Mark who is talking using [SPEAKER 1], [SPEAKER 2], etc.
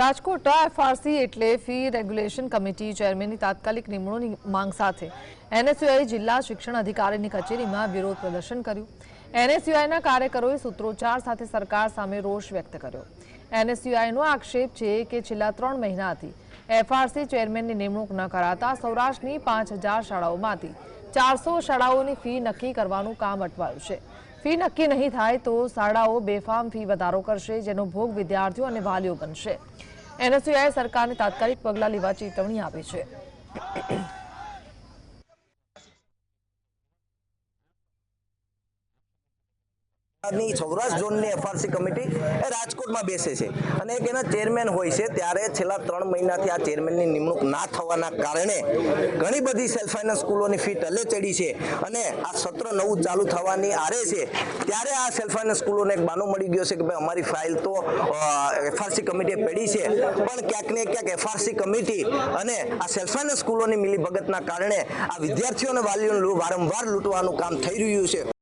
[SPEAKER 1] Rajkot FRC એટલે fee regulation committee ચેરમેનની તાત્કાલિક નિમણૂકની માંગ સાથે એનએસયુઆઈ જિલ્લા શિક્ષણ અધિકારીની કચેરીમાં વિરોધ પ્રદર્શન કર્યું. એનએસયુઆઈના કાર્યકરોએ સૂત્રોચ્ચાર સાથે સરકાર સામે રોષ વ્યક્ત કર્યો. એનએસયુઆઈનો આક્ષેપ છે કે છેલ્લા ત્રણ મહિનાથી એફઆરસી ચેરમેનની નિમણૂક ન કરાતા સૌરાષ્ટ્રની પાંચ શાળાઓમાંથી ચારસો શાળાઓની ફી નક્કી કરવાનું કામ અટવાયું છે. ફી નક્કી નહીં થાય તો શાળાઓ બેફામ ફી વધારો કરશે, જેનો ભોગ વિદ્યાર્થીઓ અને વાલીઓ બનશે. એનએસયુઆઈ સરકારને તાત્કાલિક પગલાં લેવા ચેતવણી આપી છે.
[SPEAKER 2] ની સૌરાષ્ટ્ર ઝોનની એફઆરસી કમિટી એ રાજકોટમાં બેસે છે. અને એક એના ચેરમેન હોય છે, ત્યારે છેલ્લા ત્રણ મહિનાથી આ ચેરમેનની નિમણૂક ના થવાના કારણે ઘણી બધી સેલ્ફ ફાઇનાન્સ સ્કૂલોની ફી ટલે ચડી છે અને આ સત્ર નવું ચાલુ થવાની આરે છે. ત્યારે આ સેલ્ફ ફાઇનાન્સ સ્કૂલોને એક બાનો મળી ગયો છે કે ભાઈ અમારી ફાઇલ તો એફઆરસી કમિટીએ પડી છે. પણ ક્યાંક ને ક્યાંક એફઆરસી કમિટી અને આ સેલ્ફ ફાઇનાન્સ સ્કૂલોની મિલીભગતના કારણે આ વિદ્યાર્થીઓ અને વાલીઓને વારંવાર લૂંટવાનું કામ થઈ રહ્યું છે.